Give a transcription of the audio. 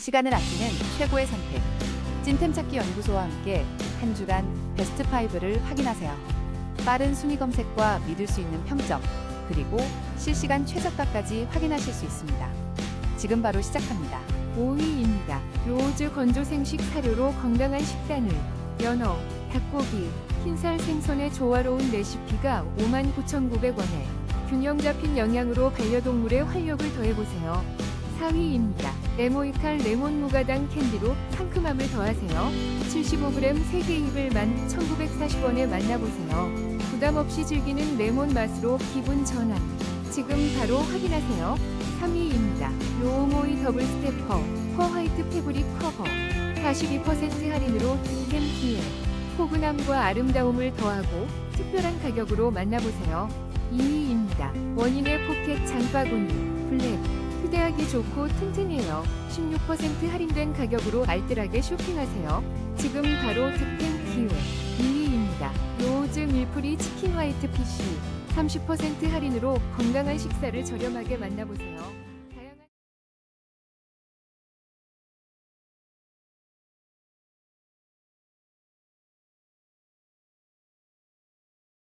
시간을 아끼는 최고의 선택. 찐템 찾기 연구소와 함께 한 주간 베스트 5를 확인하세요. 빠른 순위 검색과 믿을 수 있는 평점, 그리고 실시간 최저가까지 확인하실 수 있습니다. 지금 바로 시작합니다. 5위입니다. 로즈 건조 생식 사료로 건강한 식단을 연어, 닭고기, 흰살 생선의 조화로운 레시피가 59,900원에 균형 잡힌 영양으로 반려동물의 활력을 더해보세요. 4위입니다. 레모이칼 레몬 무가당 캔디로 상큼함을 더하세요. 75g 3개 입을 11,940원에 만나보세요. 부담 없이 즐기는 레몬 맛으로 기분 전환. 지금 바로 확인하세요. 3위입니다. 로우모이 더블 스테퍼 퍼 화이트 패브릭 커버 42% 할인으로 득템 기회 포근함과 아름다움을 더하고 특별한 가격으로 만나보세요. 2위입니다. 원인의 포켓 장바구니 블랙 휴대하기 좋고 튼튼해요. 16% 할인된 가격으로 알뜰하게 쇼핑하세요. 지금 바로 득템 기회 2위입니다. 로즈 밀프리 치킨 화이트 피쉬 30% 할인으로 건강한 식사를 저렴하게 만나보세요.